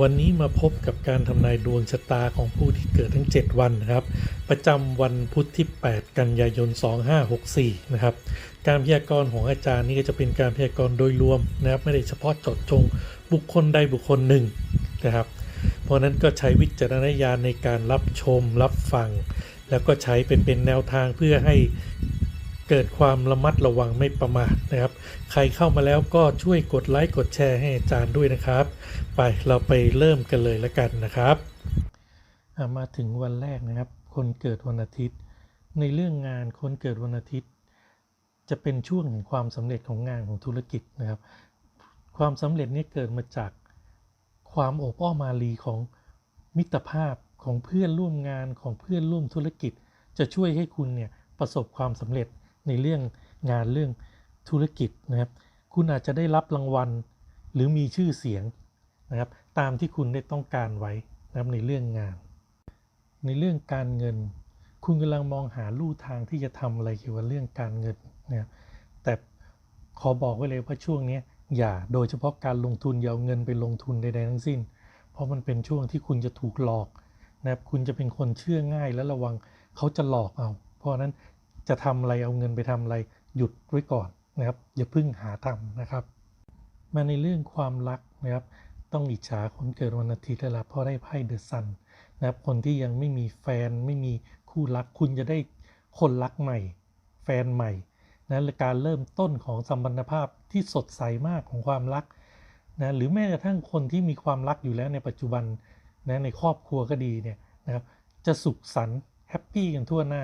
วันนี้มาพบกับการทำนายดวงชะตาของผู้ที่เกิดทั้ง 7 วันนะครับ ประจำวันพุธที่ 8 กันยายน 2564 นะครับ การพยากรณ์ของอาจารย์นี่ก็จะเป็นการพยากรณ์โดยรวมนะครับ ไม่ได้เฉพาะเจาะจงบุคคลใดบุคคลหนึ่งนะครับ เพราะฉะนั้นก็ใช้วิจารณญาณในการรับชมรับฟัง แล้วก็ใช้เป็นเป็นแนวทางเพื่อให้ เกิดความระมัดระวังไม่ประมาทนะครับ ใครเข้ามาแล้วก็ช่วยกดไลค์กดแชร์ให้อาจารย์ด้วยนะครับ ไปเราไปเริ่มกันเลยละกันนะครับมาถึงวันแรกนะครับ คนเกิดวันอาทิตย์ ในเรื่องงานคนเกิดวันอาทิตย์ จะเป็นช่วงแห่งความสำเร็จของงานของธุรกิจนะครับ ความสำเร็จนี้เกิดมาจากความโอบอ้อมารีของมิตรภาพของเพื่อนร่วมงานของเพื่อนร่วมธุรกิจ จะช่วยให้คุณเนี่ยประสบความสำเร็จ ในเรื่องงานเรื่องธุรกิจนะครับ คุณอาจจะได้รับรางวัล หรือมีชื่อเสียงนะครับ ตามที่คุณได้ต้องการไว้นะครับในเรื่องงาน ในเรื่องการเงิน คุณกำลังมองหาลู่ทางที่จะทำอะไรเกี่ยวกับเรื่องการเงินนะครับแต่ขอบอกไว้เลยว่าช่วงนี้อย่าโดยเฉพาะการลงทุนอย่าเอาเงินไปลงทุนใดๆทั้งสิ้น เพราะมันเป็นช่วงที่คุณจะถูกหลอกนะครับคุณจะเป็นคนเชื่อง่ายและระวังเขาจะหลอกเอา เพราะฉะนั้น จะทำอะไรเอาเงินไปทำอะไรหยุดไว้ก่อนนะครับ อย่าพิ่งหาทำนะครับ มาในเรื่องความรักนะครับ ต้องอิจฉาคนเกิดวันอาทิตย์แล้วล่ะเพราะได้ไพ่เดอะซันนะครับ คนที่ยังไม่มีแฟนไม่มีคู่รักคุณจะได้คนรักใหม่ แฟนใหม่นะและการเริ่มต้นของสัมพันธภาพที่สดใสมากของความรักนะหรือแม้กระทั่งคนที่มีความรักอยู่แล้วในปัจจุบันนะในครอบครัวก็ดีเนี่ยนะครับจะสุขสันต์แฮปปี้กันทั่วหน้า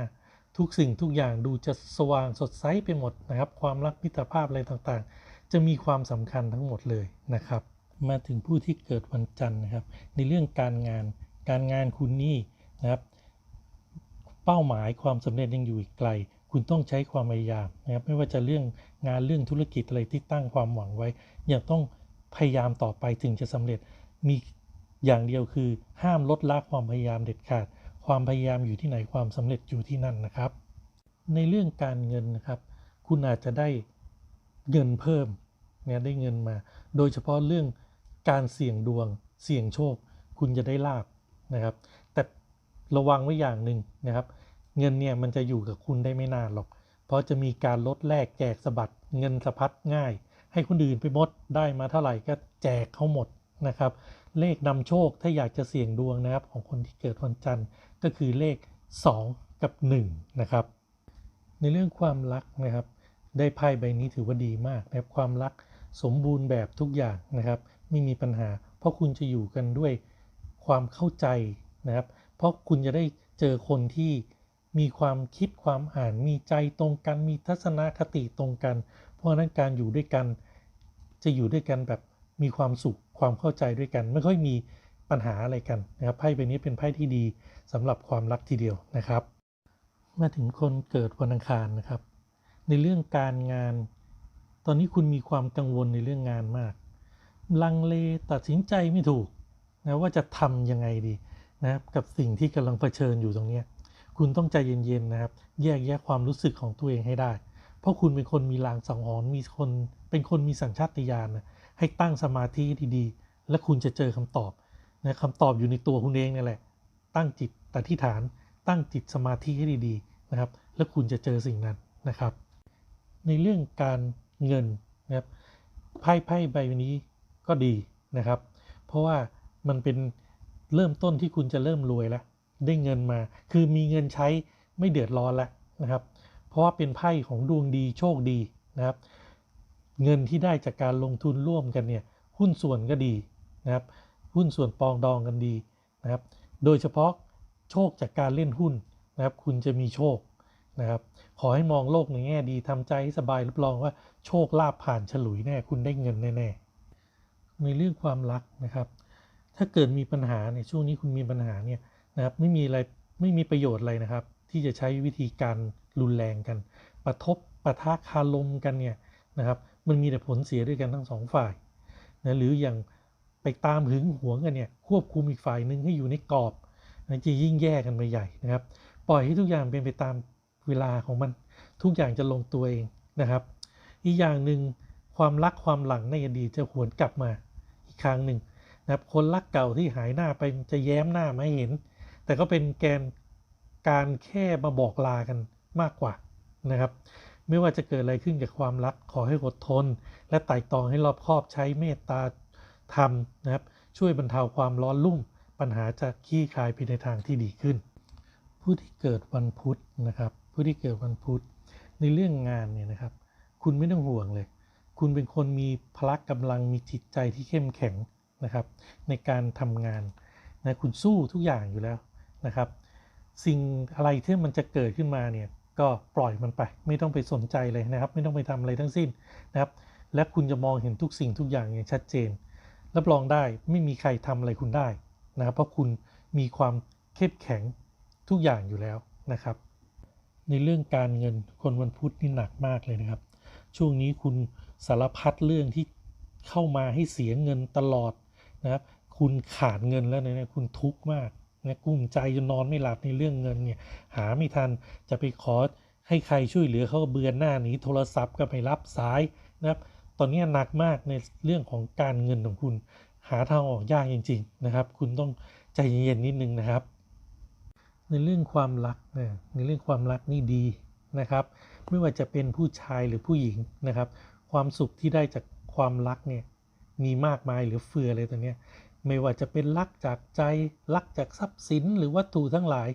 ทุกสิ่งทุกอย่างดูจะสว่างสดใสไปหมดนะครับ ความรักมิตรภาพอะไรต่างๆ จะมีความสำคัญทั้งหมดเลยนะครับ มาถึงผู้ที่เกิดวันจันทร์นะครับ ในเรื่องการงานการงานคุณนี่นะครับเป้าหมายความสำเร็จยังอยู่อีกไกล คุณต้องใช้ความพยายามนะครับไม่ว่าจะเรื่องงานเรื่องธุรกิจอะไรที่ตั้งความหวังไว้ยังต้องพยายามต่อไปถึงจะสำเร็จมีอย่างเดียวคือห้ามลดละความพยายามเด็ดขาด ความพยายามอยู่ที่ไหนความสำเร็จอยู่ที่นั่นนะครับ ในเรื่องการเงินนะครับ คุณอาจจะได้เงินเพิ่มเนี่ยได้เงินมา โดยเฉพาะเรื่องการเสี่ยงดวง เสี่ยงโชค คุณจะได้ลาบนะครับ แต่ระวังไว้อย่างหนึ่งนะครับ เงินเนี่ยมันจะอยู่กับคุณได้ไม่นานหรอก เพราะจะมีการลดแลกแจกสะบัดเงินสะพัดง่าย ให้คนอื่นไปหมดได้มาเท่าไหร่ก็แจกเขาหมด นะครับ เลขนำโชคถ้าอยากจะเสี่ยงดวงนะครับ ของคนที่เกิดวันจันทร์ก็คือเลข 2 กับ1นะครับ ในเรื่องความรักนะครับ ได้ไพ่ใบนี้ถือว่าดีมากนะครับความรักสมบูรณ์แบบทุกอย่างนะครับ ไม่มีปัญหา เพราะคุณจะอยู่กันด้วยความเข้าใจนะครับ เพราะคุณจะได้เจอคนที่มีความคิดความอ่านมีใจตรงกัน มีทัศนคติตรงกัน เพราะฉะนั้นการอยู่ด้วยกันจะอยู่ด้วยกันแบบ มีความสุขความเข้าใจด้วยกัน ไม่ค่อยมีปัญหาอะไรกันนะครับไพ่ใบนี้เป็นไพ่ที่ดีสำหรับความรักทีเดียวนะครับ มาถึงคนเกิดวันอังคารนะครับ ในเรื่องการงาน ตอนนี้คุณมีความกังวลในเรื่องงานมาก ลังเลตัดสินใจไม่ถูกนะว่าจะทำยังไงดีนะครับกับสิ่งที่กำลังเผชิญอยู่ตรงนี้คุณต้องใจเย็นๆนะครับ แยกแยะความรู้สึกของตัวเองให้ได้ เพราะคุณเป็นคนมีลางสังหรณ์มีคนเป็นคนมีสัญชาตญาณนะ ให้ตั้งสมาธิดีๆ และคุณจะเจอคำตอบนะคำตอบอยู่ในตัวคุณเองนี่แหละ ตั้งจิตอธิษฐาน ตั้งจิตสมาธิให้ดีๆนะครับ แล้วคุณจะเจอสิ่งนั้นนะครับ ในเรื่องการเงินนะครับไพ่ไพ่ใบนี้ก็ดีนะครับ เพราะว่ามันเป็นเริ่มต้นที่คุณจะเริ่มรวยแล้ว ได้เงินมา คือมีเงินใช้ไม่เดือดร้อนแล้วนะครับ เพราะว่าเป็นไพ่ของดวงดีโชคดีนะครับ เงินที่ได้จากการลงทุนร่วมกันเนี่ยหุ้นส่วนก็ดีนะครับหุ้นส่วนปองดองกันดีนะครับโดยเฉพาะโชคจากการเล่นหุ้นนะครับคุณจะมีโชคนะครับขอให้มองโลกในแง่ดีทำใจให้สบายรับรองว่าโชคลาภผ่านฉลุยแน่คุณได้เงินแน่ๆในเรื่องความรักนะครับ ถ้าเกิดมีปัญหาในช่วงนี้คุณมีปัญหาเนี่ยนะครับไม่มีอะไรไม่มีประโยชน์อะไรนะครับ ที่จะใช้วิธีการรุนแรงกันปะทบปะทะคารมกันเนี่ยนะครับ มันมีแต่ผลเสียด้วยกันทั้งสองฝ่ายนะหรืออย่างไปตามหึงหวงกันเนี่ยควบคุมอีกฝ่ายหนึ่งให้อยู่ในกรอบนะจะยิ่งแย่กันไปใหญ่นะครับ ปล่อยให้ทุกอย่างเป็นไปตามเวลาของมัน ทุกอย่างจะลงตัวเองนะครับ อีกอย่างหนึ่งความรักความหลังในอดีตจะหวนกลับมาอีกครั้งหนึ่งนะครับคนรักเก่าที่หายหน้าไปจะแย้มหน้ามาเห็น แต่ก็เป็นแกนการแค่มาบอกลากันมากกว่านะครับ ไม่ว่าจะเกิดอะไรขึ้นกับความรักขอให้อดทน และไต่ตองให้รอบคอบใช้เมตตาธรรมนะครับ ช่วยบรรเทาความร้อนรุ่ม ปัญหาจะคลี่คลายไปในทางที่ดีขึ้น ผู้ที่เกิดวันพุธนะครับ ผู้ที่เกิดวันพุธในเรื่องงานเนี่ยนะครับ คุณไม่ต้องห่วงเลย คุณเป็นคนมีพละกำลังมีจิตใจที่เข้มแข็งนะครับ ในการทำงานนะคุณสู้ทุกอย่างอยู่แล้วนะครับ สิ่งอะไรที่มันจะเกิดขึ้นมาเนี่ย ก็ปล่อยมันไป ไม่ต้องไปสนใจเลยนะครับ ไม่ต้องไปทำอะไรทั้งสิ้นนะครับ และคุณจะมองเห็นทุกสิ่งทุกอย่างอย่างชัดเจน รับรองได้ไม่มีใครทำอะไรคุณได้นะครับ เพราะคุณมีความเข้มแข็งทุกอย่างอยู่แล้วนะครับ ในเรื่องการเงินคนวันพุธนี่หนักมากเลยนะครับ ช่วงนี้คุณสารพัดเรื่องที่เข้ามาให้เสียเงินตลอดนะครับ คุณขาดเงินแล้วเนี่ยคุณทุกข์มาก นะกุ้มใจจนนอนไม่หลับในเรื่องเงินเนี่ยหาไม่ทันจะไปขอให้ใครช่วยเหลือเขาก็เบือนหน้าหนีโทรศัพท์ก็ไม่รับสายนะครับตอนนี้หนักมากในเรื่องของการเงินของคุณ หาทางออกยากจริง ๆนะครับ คุณต้องใจเย็นๆนิดนึงนะครับ ในเรื่องความรักเนี่ยในเรื่องความรักนี่ดีนะครับ ไม่ว่าจะเป็นผู้ชายหรือผู้หญิงนะครับ ความสุขที่ได้จากความรักเนี่ยมีมากมายหรือเฟือเลยตอนนี้ย ไม่ว่าจะเป็นรักจากใจรักจากทรัพย์สินหรือวัตถุทั้งหลาย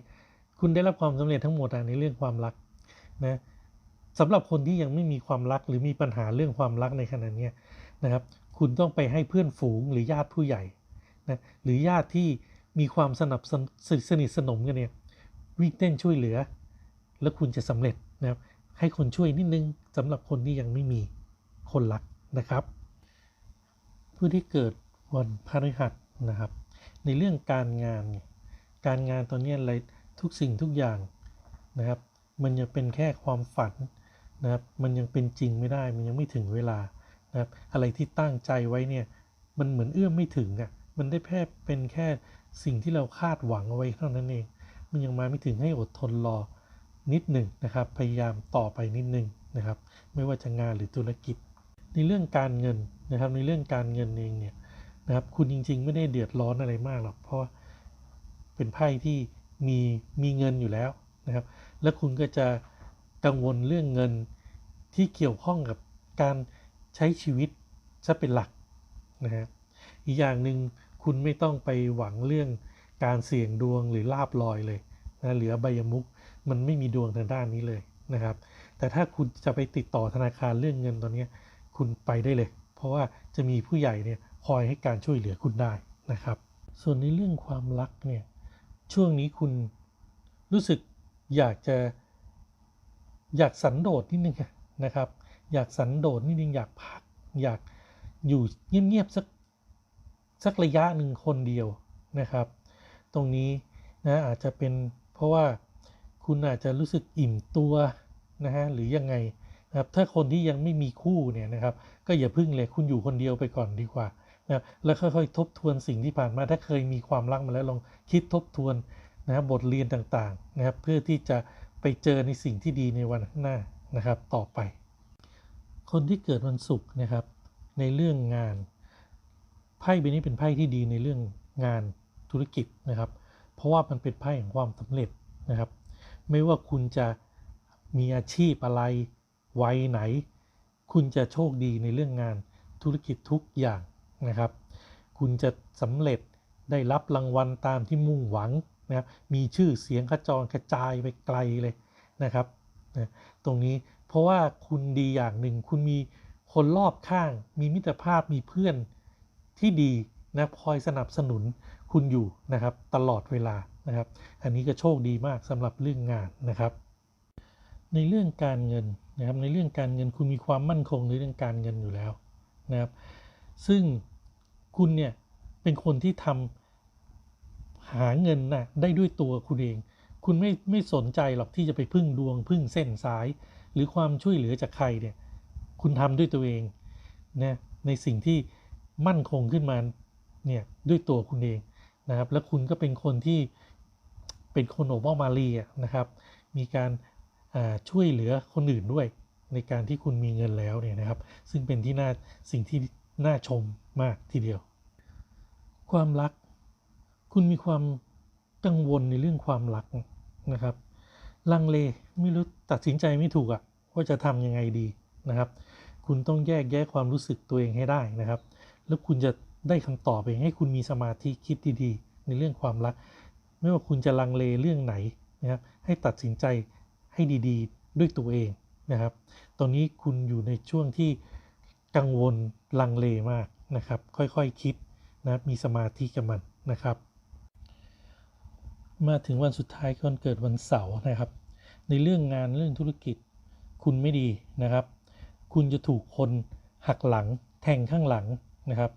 คุณได้รับความสำเร็จทั้งหมดในเรื่องความรักนะสำหรับคนที่ยังไม่มีความรักหรือมีปัญหาเรื่องความรักในขณะนี้นะครับ คุณต้องไปให้เพื่อนฝูงหรือญาติผู้ใหญ่นะหรือญาติที่มีความสนับสนสนิทสนมกันเนี่ยวิ่งเต้นช่วยเหลือ แล้วคุณจะสำเร็จนะครับให้คนช่วยนิดนึงสำหรับคนที่ยังไม่มีคนรักนะครับ ผู้ที่เกิด วันพฤหัสนะครับ ในเรื่องการงานเนี่ยการงานตอนนี้อะไรทุกสิ่งทุกอย่างนะครับ มันยังเป็นแค่ความฝันนะครับ มันยังเป็นจริงไม่ได้ มันยังไม่ถึงเวลานะครับ อะไรที่ตั้งใจไว้เนี่ย มันเหมือนเอื้อมไม่ถึงอะ มันได้แค่เป็นแค่สิ่งที่เราคาดหวังเอาไว้เท่านั้นเอง มันยังมาไม่ถึงให้อดทนรอนิดหนึ่งนะครับ พยายามต่อไปนิดหนึ่งนะครับ ไม่ว่าจะงานหรือธุรกิจ ในเรื่องการเงินนะครับ ในเรื่องการเงินเองเนี่ย นะครับ คุณจริง ๆ ไม่ได้เดือดร้อนอะไรมากหรอก เพราะว่าเป็นไพ่ที่มีมีเงินอยู่แล้วนะครับ แล้วคุณก็จะกังวลเรื่องเงินที่เกี่ยวข้องกับการใช้ชีวิตซะเป็นหลักนะฮะอีกอย่างหนึ่งคุณไม่ต้องไปหวังเรื่องการเสี่ยงดวงหรือลาบลอยเลยนะเหลือใบยมุกมันไม่มีดวงทางด้านนี้เลยนะครับ แต่ถ้าคุณจะไปติดต่อธนาคารเรื่องเงินตอนนี้คุณไปได้เลย เพราะว่าจะมีผู้ใหญ่เนี่ย คอยให้การช่วยเหลือคุณได้นะครับ ส่วนในเรื่องความรักเนี่ยช่วงนี้คุณรู้สึกอยากจะอยากสันโดษนิดนึงนะครับ อยากสันโดษนิดนึงอยากพัก อยากอยู่เงียบๆสักสักระยะหนึ่งคนเดียวนะครับ ตรงนี้นะอาจจะเป็นเพราะว่าคุณอาจจะรู้สึกอิ่มตัวนะฮะหรือยังไงนะครับถ้าคนที่ยังไม่มีคู่เนี่ยนะครับ ก็อย่าพึ่งเลยคุณอยู่คนเดียวไปก่อนดีกว่า นะแล้วค่อยๆ ทบทวนสิ่งที่ผ่านมาถ้าเคยมีความรักมาแล้วลองคิดทบทวนนะครับบทเรียนต่างๆนะครับเพื่อที่จะไปเจอในสิ่งที่ดีในวันข้างหน้านะครับต่อไป คนที่เกิดวันศุกร์นะครับในเรื่องงานไพ่ใบนี้เป็นไพ่ที่ดีในเรื่องงานธุรกิจนะครับ เพราะว่ามันเป็นไพ่แห่งความสำเร็จนะครับ ไม่ว่าคุณจะมีอาชีพอะไรวัยไหน คุณจะโชคดีในเรื่องงานธุรกิจทุกอย่าง นะครับ คุณจะสำเร็จได้รับรางวัลตามที่มุ่งหวังนะครับมีชื่อเสียงกระจรกระจายไปไกลเลยนะครับนะตรงนี้เพราะว่าคุณดีอย่างหนึ่ง คุณมีคนรอบข้าง มีมิตรภาพมีเพื่อนที่ดีนะคอยสนับสนุนคุณอยู่นะครับตลอดเวลานะครับ อันนี้ก็โชคดีมากสำหรับเรื่องงานนะครับ ในเรื่องการเงินนะครับในเรื่องการเงินคุณมีความมั่นคงในเรื่องการเงินอยู่แล้วนะครับ ซึ่งคุณเนี่ยเป็นคนที่ทำหาเงินนะได้ด้วยตัวคุณเอง คุณไม่ไม่สนใจหรอกที่จะไปพึ่งดวง พึ่งเส้นสาย หรือความช่วยเหลือจากใครเนี่ย คุณทำด้วยตัวเองนะในสิ่งที่มั่นคงขึ้นมาเนี่ยด้วยตัวคุณเองนะครับ แล้วคุณก็เป็นคนที่เป็นคนโอบอมมารีอะนะครับ มีการช่วยเหลือคนอื่นด้วยในการที่คุณมีเงินแล้วเนี่ยนะครับ ซึ่งเป็นที่น่าสิ่งที่ น่าชมมากทีเดียว ความรัก คุณมีความกังวลในเรื่องความรักนะครับ ลังเลไม่รู้ตัดสินใจไม่ถูกอะว่าจะทำยังไงดีนะครับ คุณต้องแยกแยะความรู้สึกตัวเองให้ได้นะครับ แล้วคุณจะได้คำตอบเองให้คุณมีสมาธิคิดดีๆ ในเรื่องความรัก ไม่ว่าคุณจะลังเลเรื่องไหนนะครับ ให้ตัดสินใจให้ดีๆ ด้วยตัวเองนะครับ ตอนนี้คุณอยู่ในช่วงที่ กังวลลังเลมากนะครับ ค่อยๆคคิดนะมีสมาธิกับมันนะครับ มาถึงวันสุดท้ายก่อนเกิดวันเสาร์นะครับ ในเรื่องงานเรื่องธุรกิจคุณไม่ดีนะครับ คุณจะถูกคนหักหลังแทงข้างหลังนะครับ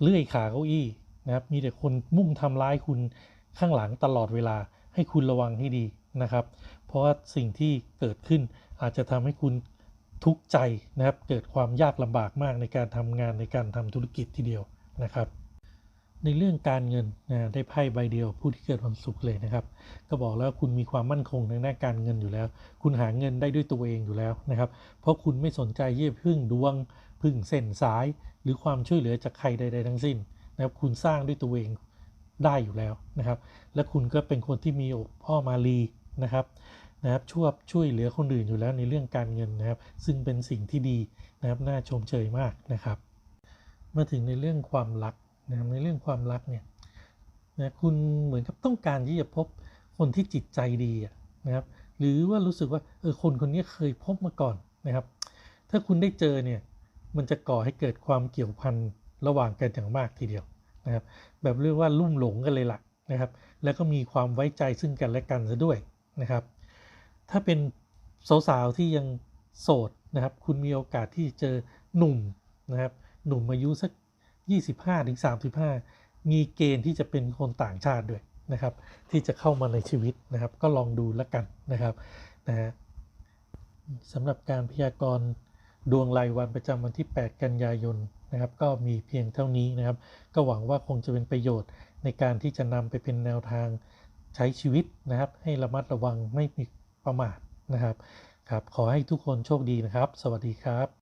เลื่อยขาเก้าอี้นะครับ มีแต่คนมุ่งทำร้ายคุณข้างหลังตลอดเวลาให้คุณระวังให้ดีนะครับ เพราะว่าสิ่งที่เกิดขึ้นอาจจะทำให้คุณ ทุกข์ใจนะครับ เกิดความยากลำบากมากในการทำงานในการทำธุรกิจทีเดียวนะครับ ในเรื่องการเงินนะได้ไพ่ใบเดียว ผู้ที่เกิดวันศุกร์เลยนะครับ ก็บอกแล้วคุณมีความมั่นคงในด้าการเงินอยู่แล้ว คุณหาเงินได้ด้วยตัวเองอยู่แล้วนะครับ เพราะคุณไม่สนใจเยี่ยพึ่งดวง พึ่งเส้นสาย หรือความช่วยเหลือจากใครใด ๆ ทั้งสิ้นนะครับคุณสร้างด้วยตัวเองได้อยู่แล้วนะครับ และคุณก็เป็นคนที่มีพ่อมาลีนะครับ นะครับช่วยช่วยเหลือคนอื่นอยู่แล้วในเรื่องการเงินนะครับ ซึ่งเป็นสิ่งที่ดีนะครับน่าชมเชยมากนะครับ มาถึงในเรื่องความรักนะครับในเรื่องความรักเนี่ยนะคุณเหมือนกับต้องการที่จะพบคนที่จิตใจดีนะครับ หรือว่ารู้สึกว่าเออคนคนนี้เคยพบมาก่อนนะครับ ถ้าคุณได้เจอเนี่ยมันจะก่อให้เกิดความเกี่ยวพันระหว่างกันอย่างมากทีเดียวนะครับ แบบเรียกว่าลุ่มหลงกันเลยล่ะนะครับ แล้วก็มีความไว้ใจซึ่งกันและกันซะด้วยนะครับ ถ้าเป็นสาวๆที่ยังโสดนะครับ คุณมีโอกาสที่เจอหนุ่มนะครับ หนุ่มอายุสัก25ถึง35 มีเกณฑ์ที่จะเป็นคนต่างชาติด้วยนะครับ ที่จะเข้ามาในชีวิตนะครับ ก็ลองดูแล้วกันนะครับนะฮะสำหรับการพยากรณ์ดวงรายวันประจำวันที่ 8 กันยายนนะครับ ก็มีเพียงเท่านี้นะครับ ก็หวังว่าคงจะเป็นประโยชน์ในการที่จะนำไปเป็นแนวทางใช้ชีวิตนะครับ ให้ระมัดระวังไม่มี ประมาทนะครับครับ ขอให้ทุกคนโชคดีนะครับ สวัสดีครับ